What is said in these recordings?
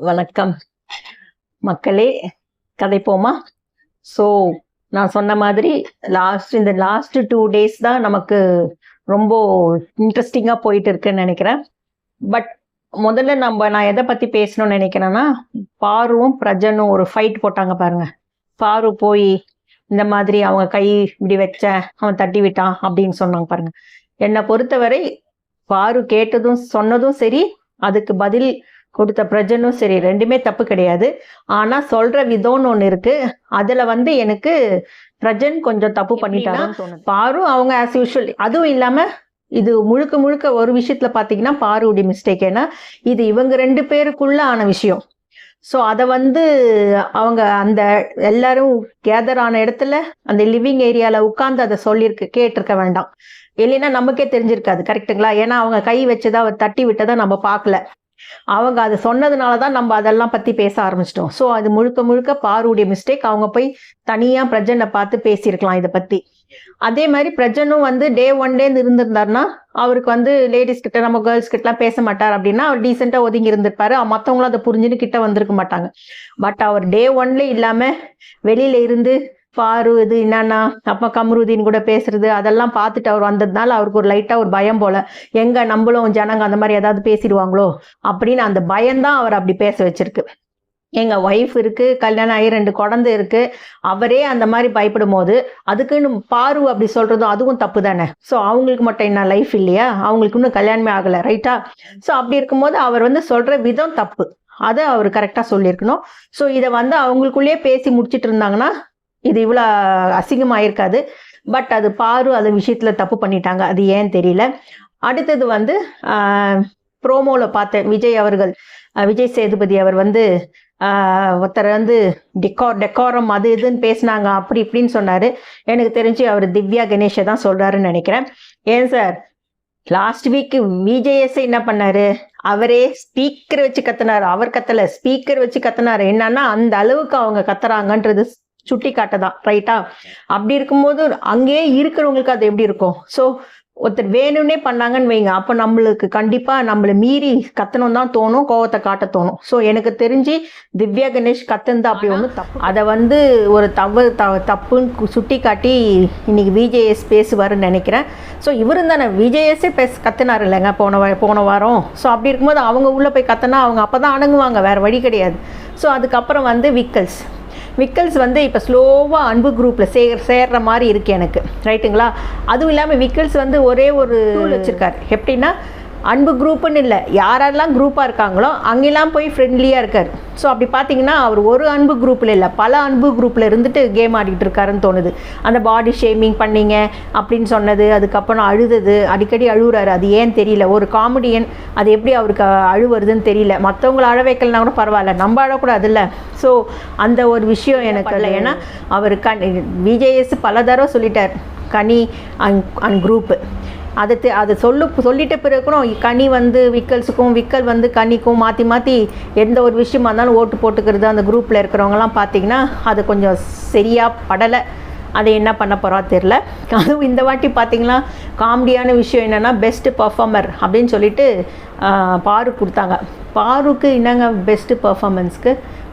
வணக்கம். மக்களே கதைப்போமா ஸோ நான் சொன்ன மாதிரி லாஸ்ட் இந்த லாஸ்ட் டூ டேஸ் தான் நமக்கு ரொம்ப இன்ட்ரெஸ்டிங்காக போயிட்டு இருக்குன்னு நினைக்கிறேன். பட் முதல்ல நம்ம நான் எதை பற்றி பேசணும்னு நினைக்கிறேன்னா பாருவும் பிரஜனும் ஒரு ஃபைட் போட்டாங்க பாருங்க. பாரு போய் இந்த மாதிரி அவங்க கை இப்படி வச்ச அவன் தட்டி விட்டான் அப்படின்னு சொன்னாங்க பாருங்க. என்னை பொறுத்தவரை பாரு கேட்டதும் சொன்னதும் சரி அதுக்கு பதில் கொடுத்த பிரஜனும் சரி ரெண்டுமே தப்பு கிடையாது. ஆனா சொல்ற விதம்னு ஒண்ணு இருக்கு. அதுல வந்து எனக்கு பிரஜன் கொஞ்சம் தப்பு தோணுது. பாரு அவங்க ஆஸ் யூஷுவல் அதுவும் இல்லாம இது முழுக்க முழுக்க ஒரு விஷயத்துல பாத்தீங்கன்னா பாருடைய மிஸ்டேக் ஏன்னா இது இவங்க ரெண்டு பேருக்குள்ள ஆன விஷயம். ஸோ அதை வந்து அவங்க அந்த எல்லாரும் கேதர் ஆன இடத்துல அந்த லிவிங் ஏரியாவில் உட்காந்து அதை சொல்லியிருக்கு கேட்டிருக்க வேண்டாம். இல்லைன்னா நமக்கே தெரிஞ்சிருக்காது. கரெக்ட்டுங்களா ஏன்னா அவங்க கை வச்சதை அவர் தட்டி விட்டதை நம்ம பார்க்கல. அவங்க அதை சொன்னதுனால தான் நம்ம அதெல்லாம் பற்றி பேச ஆரம்பிச்சிட்டோம். ஸோ அது முழுக்க முழுக்க பாருடைய மிஸ்டேக் அவங்க போய் தனியாக பிரஜனை பார்த்து பேசியிருக்கலாம் இதை பற்றி அதே மாதிரி பிரஜனும் வந்து டே ஒன் டே இருந்திருந்தாருன்னா அவருக்கு வந்து லேடிஸ் கிட்ட நம்ம கேர்ள்ஸ் கிட்டலாம் பேச மாட்டார் அப்படின்னா அவர் டீசெண்டாக ஒதுங்கி இருந்திருப்பாரு. மற்றவங்களும் அதை புரிஞ்சுன்னு கிட்ட வந்திருக்க மாட்டாங்க. பட் அவர் டே ஒன்ல இல்லாமல் வெளியில இருந்து பாரு இது என்னன்னா அப்போ கமருதீன் கூட பேசுறது அதெல்லாம் பார்த்துட்டு அவர் வந்ததுனால அவருக்கு ஒரு லைட்டா ஒரு பயம் போல. எங்க நம்மளும் ஜனங்க அந்த மாதிரி ஏதாவது பேசிடுவாங்களோ? அப்படின்னு அந்த பயம்தான் அவர் அப்படி பேச வச்சிருக்கு. எங்க ஒய்ஃப் இருக்கு கல்யாணம் ஆகி ரெண்டு குழந்தை இருக்கு. அவரே அந்த மாதிரி பயப்படும் போது அதுக்குன்னு பாரு அப்படி சொல்றதும் அதுவும் தப்பு தானே? ஸோ அவங்களுக்கு மட்டும் என்ன லைஃப் இல்லையா? அவங்களுக்கு இன்னும் கல்யாணமே ஆகலை ரைட்டா ஸோ அப்படி இருக்கும்போது அவர் வந்து சொல்ற விதம் தப்பு. அதை அவர் கரெக்டாக சொல்லியிருக்கணும். ஸோ இதை வந்து அவங்களுக்குள்ளேயே பேசி முடிச்சிட்டு இருந்தாங்கன்னா இது இவ்வளோ அசிங்கமாயிருக்காது. பட் அது பாரு அது விஷயத்தில் தப்பு பண்ணிட்டாங்க. அது ஏன் தெரியல. அடுத்தது வந்து ப்ரோமோவில் பார்த்தேன். விஜய் அவர்கள் விஜய் சேதுபதி அவர் வந்து ஒருத்தர் வந்து டெக்கோர் டெக்கோரம் அது இதுன்னு பேசினாங்க. அப்படி இப்படின்னு சொன்னார். எனக்கு தெரிஞ்சு அவர் திவ்யா கணேஷை தான் சொல்கிறாருன்னு நினைக்கிறேன். ஏன் சார்? லாஸ்ட் வீக் விஜேஎஸ் என்ன பண்ணாரு? அவரே ஸ்பீக்கர் வச்சு கத்துனாரு. அவர் கத்தல. ஸ்பீக்கர் வச்சு கத்துனாரு. என்னன்னா அந்த அளவுக்கு அவங்க கத்துறாங்கன்றது சுட்டி காட்டதான் ரைட்டா அப்படி இருக்கும்போது அங்கேயே இருக்கிறவங்களுக்கு அது எப்படி இருக்கும்? ஸோ ஒருத்தர் வேணும்னே பண்ணாங்கன்னு வைங்க. அப்போ நம்மளுக்கு கண்டிப்பாக நம்மளை மீறி கத்தணும் தான் தோணும் கோவத்தை காட்ட தோணும். ஸோ எனக்கு தெரிஞ்சு திவ்யா கணேஷ் கத்துந்தா அப்படி ஒன்றும் தப்பு அதை வந்து ஒரு தவறு த தப்புன்னு சுட்டி காட்டி இன்னைக்கு விஜேஎஸ் பேசுவாருன்னு நினைக்கிறேன். ஸோ இவரும் தானே விஜேஎஸ்ஸே பேச கத்துனார் இல்லைங்க போன வா- போன வாரம். ஸோ அப்படி இருக்கும்போது அவங்க உள்ளே போய் கத்துனா அவங்க அப்போ தான் அடங்குவாங்க வேறு வழி கிடையாது. ஸோ அதுக்கப்புறம் வந்து விக்கல்ஸ். விக்கல்ஸ் வந்து இப்போ ஸ்லோவாக அன்பு குரூப்பில் சே சேர்ற மாதிரி இருக்குது எனக்கு. ரைட்டுங்களா அதுவும் இல்லாமல் விக்கல்ஸ் வந்து ஒரே ஒரு வச்சுருக்காரு. எப்படின்னா அன்பு குரூப்புன்னு இல்லை. யாரெல்லாம் குரூப்பாக இருக்காங்களோ அங்கெல்லாம் போய் ஃப்ரெண்ட்லியாக இருக்கார். ஸோ அப்படி பார்த்தீங்கன்னா அவர் ஒரு அன்பு குரூப்பில் இல்லை பல அன்பு குரூப்பில் இருந்துட்டு கேம் ஆடிட்டு இருக்காருன்னு தோணுது. அந்த பாடி ஷேமிங் பண்ணீங்க அப்படின்னு சொன்னது அதுக்கப்புறம் அழுதது அடிக்கடி அழுகுறாரு அது ஏன் தெரியல. ஒரு காமெடியன் அது எப்படி அவருக்கு அழுவுறதுன்னு தெரியல. மற்றவங்கள அழ வைக்கலனா கூட பரவாயில்ல. நம்ம அழக்கூடாதுல்ல ஸோ அந்த ஒரு விஷயம் எனக்கு இல்லை ஏன்னா அவர் கண் விஜேஎஸ் பல தடவை சொல்லிட்டார். கனி அண்ட் அண்ட் குரூப்பு அது அது அதை சொல்லு சொல்லிட்ட பிறகு கூட கனி வந்து விக்கல்ஸுக்கும் விக்கல் வந்து கனிக்கும் மாற்றி மாற்றி எந்த ஒரு விஷயமா இருந்தாலும் ஓட்டு போட்டுக்கிறது அந்த குரூப்பில் இருக்கிறவங்கலாம் பார்த்தீங்கன்னா அது கொஞ்சம் சரியாக படலை. அதை என்ன பண்ண போகிறா தெரில அதுவும் இந்த வாட்டி பார்த்திங்கன்னா காமெடியான விஷயம் என்னென்னா பெஸ்ட் பர்ஃபார்மர் அப்படின்னு சொல்லிட்டு பாரு கொடுத்தாங்க. பாருக்கு என்னங்க பெஸ்ட்டு பர்ஃபார்மன்ஸ்க்கு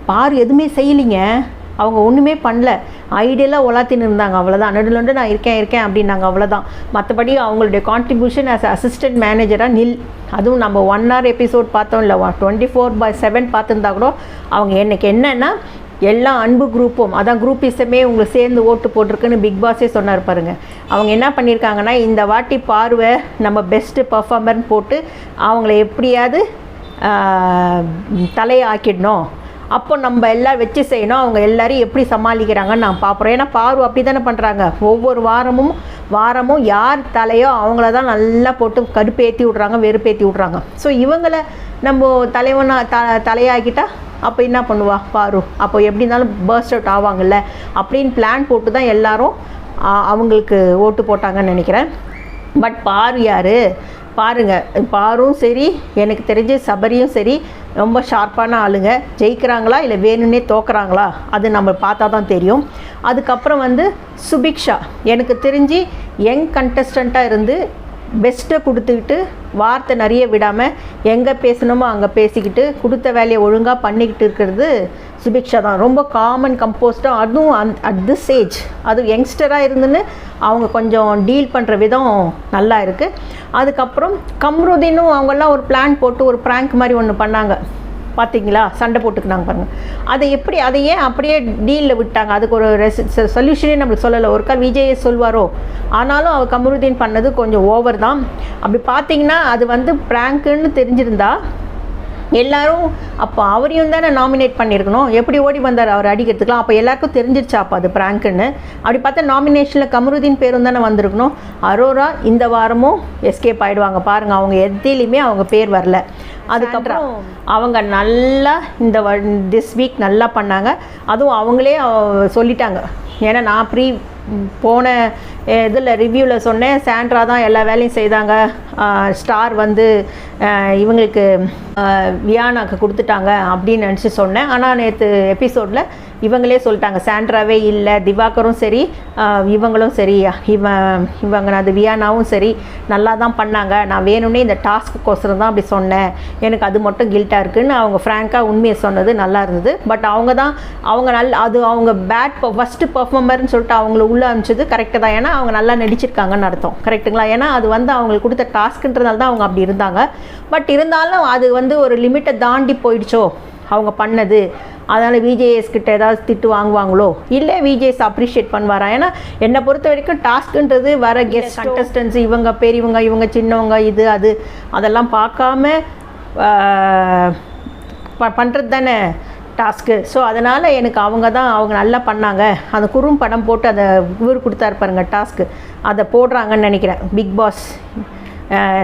பாரு எதுவுமே செய்யலிங்க. அவங்க ஒன்றுமே பண்ணல. ஐடியலாக உலாத்தின்னு இருந்தாங்க. அவ்வளோதான் நடுவில் நான் இருக்கேன் இருக்கேன் அப்படின்னாங்க. அவ்வளோதான் மற்றபடி அவங்களுடைய கான்ட்ரிபியூஷன் ஆஸ் அசிஸ்டன்ட் மேனேஜராக நில். அதுவும் நம்ம ஒன் ஹவர் எபிசோட் பார்த்தோம் இல்லை டுவெண்ட்டி ஃபோர் பை செவன் பார்த்துருந்தா கூட அவங்க எனக்கு என்னென்னா எல்லா அன்பு குரூப்பும் அதான் குரூப்பிசமே உங்களுக்கு சேர்ந்து ஓட்டு போட்டிருக்குன்னு பிக் பாஸே சொன்னார் பாருங்க. அவங்க என்ன பண்ணியிருக்காங்கன்னா இந்த வாட்டி பார்வை நம்ம பெஸ்ட்டு பர்ஃபார்மர்னு போட்டு அவங்கள எப்படியாவது தலையை ஆக்கிடணும். அப்போ நம்ம எல்லாம் வச்சு செய்யணும். அவங்க எல்லாரையும் எப்படி சமாளிக்கிறாங்கன்னு நான் பார்க்குறோம் ஏன்னா பார்வை அப்படி தானே பண்ணுறாங்க ஒவ்வொரு வாரமும் வாரமும் யார் தலையோ அவங்கள தான் நல்லா போட்டு கடுப்பேற்றி விட்றாங்க வெறுப்பேற்றி விட்றாங்க. ஸோ இவங்களை நம்ம தலைவனா த தலையாகிட்டால் அப்போ என்ன பண்ணுவா பாரு அப்போ எப்படி இருந்தாலும் பர்ஸ்ட் அவுட் ஆவாங்கல்ல. அப்படின்னு பிளான் போட்டு தான் எல்லாரும் அவங்களுக்கு ஓட்டு போட்டாங்கன்னு நினைக்கிறேன். பட் பாரு யார்? பாருங்க பாரும் சரி எனக்கு தெரிஞ்சு சபரியும் சரி ரொம்ப ஷார்ப்பான ஆளுங்க. ஜெயிக்கிறாங்களா இல்லை வேணும்னே தோக்குறாங்களா? அது நம்ம பார்த்தா தான் தெரியும். அதுக்கப்புறம் வந்து சுபிக்ஷா. எனக்கு தெரிஞ்சு யங் கண்டஸ்டண்ட்டாக இருந்து பெஸ்ட்டை கொடுத்துக்கிட்டு வார்த்தை நிறைய விடாமல் எங்கே பேசணுமோ அங்கே பேசிக்கிட்டு கொடுத்த வேலையை ஒழுங்காக பண்ணிக்கிட்டு இருக்கிறது சுபிக்ஷா தான். ரொம்ப காமன் கம்போஸ்டாக அதுவும் அந் அட் திஸ் ஏஜ் அது யங்ஸ்டராக இருந்துன்னு அவங்க கொஞ்சம் டீல் பண்ணுற விதம் நல்லா இருக்குது அதுக்கப்புறம் கம்ருதீனும் அவங்கெல்லாம் ஒரு பிளான் போட்டு ஒரு ப்ராங்க் மாதிரி ஒன்று பண்ணாங்க. பார்த்தீங்களா சண்டை போட்டுக்கினாங்க பாருங்கள் அதை எப்படி அதை ஏன் அப்படியே டீலில் விட்டாங்க? அதுக்கு ஒரு ரெசி சொல்யூஷனே நம்மளுக்கு சொல்லலை. ஒருக்கா கால் விஜயே சொல்வாரோ? ஆனாலும் அவர் கமருதீன் பண்ணது கொஞ்சம் ஓவர் தான். அப்படி பார்த்தீங்கன்னா அது வந்து ப்ராங்க்குன்னு தெரிஞ்சிருந்தா எல்லாரும் அப்போ அவரையும் தானே நாமினேட் பண்ணியிருக்கணும். எப்படி ஓடி வந்தார்? அவர் அடிக்கிறதுக்குலாம் அப்போ எல்லாருக்கும் தெரிஞ்சிருச்சாப்பா அது ப்ராங்க்குன்னு அப்படி பார்த்தா நாமினேஷனில் கமருதீன் பேரும் தானே வந்திருக்கணும். அரோரா இந்த வாரமும் எஸ்கேப் ஆகிடுவாங்க பாருங்கள் அவங்க எதிலையுமே அவங்க பேர் வரல. அதுக்கப்புறம் அவங்க நல்லா இந்த திஸ் வீக் நல்லா பண்ணாங்க. அதுவும் அவங்களே சொல்லிட்டாங்க. ஏன்னா நான் ப்ரீ போன இதில் ரிவ்யூவில் சொன்னேன் சாண்ட்ரா தான் எல்லா வேலையும் செய்தாங்க. ஸ்டார் வந்து இவங்களுக்கு வியானாக்கு கொடுத்துட்டாங்க அப்படின்னு நினச்சி சொன்னேன். ஆனால் நேற்று எபிசோடில் இவங்களே சொல்லிட்டாங்க. சாண்ட்ராவே இல்லை திவாகரும் சரி இவங்களும் சரி இவன் இவங்க அது வியானாவும் சரி நல்லா தான் பண்ணாங்க. நான் வேணும்னே இந்த டாஸ்க்குக்கோசரம் தான் அப்படி சொன்னேன். எனக்கு அது மட்டும் கில்ட்டாக இருக்குதுன்னு அவங்க ஃப்ராங்காக உண்மையை சொன்னது நல்லா இருந்தது. பட் அவங்க தான் அவங்க நல் அது அவங்க பேட் ஃபஸ்ட்டு பர்ஃபார்மர்னு சொல்லிட்டு அவங்கள உள்ளே அனுப்பிச்சது கரெக்டு தான். ஏன்னா அவங்க நல்லா நடிச்சிருக்காங்கன்னு அர்த்தம். கரெக்ட்டுங்களா ஏன்னா அது வந்து அவங்களுக்கு கொடுத்த டாஸ்க்குன்றதால தான் அவங்க அப்படி இருந்தாங்க. பட் இருந்தாலும் அது வந்து ஒரு லிமிட்டை தாண்டி போயிடுச்சோ? அவங்க பண்ணது. அதனால் விஜேஎஸ் கிட்ட ஏதாவது திட்டு வாங்குவாங்களோ? இல்லை விஜேஎஸ் அப்ரிஷியேட் பண்ணுவாரா? ஏன்னா என்னை பொறுத்த வரைக்கும் டாஸ்க்குன்றது வர கெஸ்ட் கண்டஸ்டன்ஸ் இவங்க பெரியவங்க இவங்க சின்னவங்க இது அது அதெல்லாம் பார்க்காம பண்ணுறது தானே டாஸ்க்கு ஸோ அதனால் எனக்கு அவங்க தான் அவங்க நல்லா பண்ணாங்க. அந்த குறும் படம் போட்டு அதை இவர் கொடுத்தாரு பாருங்க டாஸ்க்கு அதை போடுறாங்கன்னு நினைக்கிறேன். பிக் பாஸ்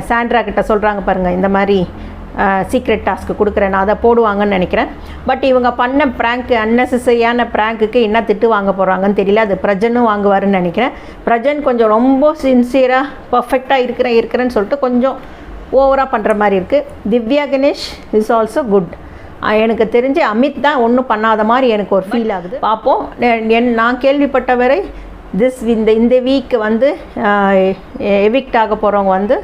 சாண்ட்ரா கிட்ட சொல்கிறாங்க பாருங்கள் இந்த மாதிரி சீக்ரெட் டாஸ்க்கு கொடுக்குறேன். நான் அதை போடுவாங்கன்னு நினைக்கிறேன். பட் இவங்க பண்ண ப்ராங்க்கு அன்னெசரியான ப்ராங்க்குக்கு என்ன திட்டு வாங்க போகிறாங்கன்னு தெரியல. அது பிரஜனும் வாங்குவாருன்னு நினைக்கிறேன். பிரஜன் கொஞ்சம் ரொம்ப சின்சியராக பர்ஃபெக்டாக இருக்கிறேன் இருக்கிறேன்னு சொல்லிட்டு கொஞ்சம் ஓவராக பண்ணுற மாதிரி இருக்குது Divya Ganesh is also good எனக்கு தெரிஞ்சு அமித் தான் ஒன்றும் பண்ணாத மாதிரி எனக்கு ஒரு ஃபீல் ஆகுது. பார்ப்போம் என் நான் கேள்விப்பட்ட வரை திஸ் இந்த இந்த வீக் வந்து எவிக்ட் ஆக போகிறவங்க வந்து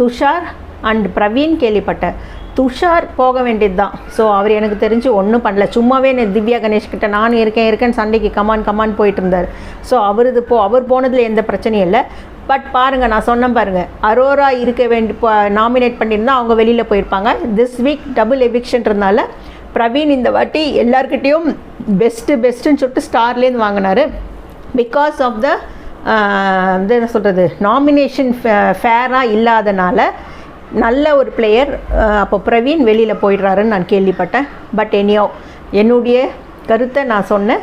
துஷார் அண்ட் பிரவீன் கேள்விப்பட்டேன் துஷார் போக வேண்டியது தான் ஸோ அவர் எனக்கு தெரிஞ்சு ஒன்றும் பண்ணல. சும்மாவே நான் திவ்யா கணேஷ் கிட்ட நான் இருக்கேன் இருக்கேன் சண்டைக்கு கமான் கமான் போயிட்டு இருந்தார். ஸோ அவரது போ அவர் போனதில் எந்த பிரச்சனையும் இல்லை. பட் பாருங்கள் நான் சொன்னேன் பாருங்கள் அரோரா இருக்க வேண்டி நாமினேட் பண்ணியிருந்தா அவங்க வெளியில் போயிருப்பாங்க. திஸ் வீக் டபுள் எவிக்ஷன்றதுனால பிரவீன் இந்த வாட்டி எல்லாருக்கிட்டேயும் பெஸ்ட்டு பெஸ்ட்டுன்னு சொல்லிட்டு ஸ்டார்லேருந்து வாங்கினாரு. பிகாஸ் ஆஃப் த இது என்ன சொல்கிறது நாமினேஷன் ஃபேராக இல்லாதனால நல்ல ஒரு பிளேயர் அப்போ பிரவீன் வெளியில் போயிடுறாருன்னு நான் கேள்விப்பட்டேன். பட் எனியோ என்னுடைய கருத்தை நான் சொன்னேன்.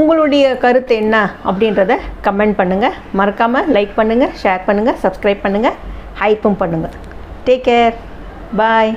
உங்களுடைய கருத்து என்ன அப்படின்றத கமெண்ட் பண்ணுங்கள் மறக்காமல் லைக் பண்ணுங்கள் ஷேர் பண்ணுங்கள் சப்ஸ்கிரைப் பண்ணுங்கள் ஹைப்பும் பண்ணுங்கள் டேக் கேர் பாய்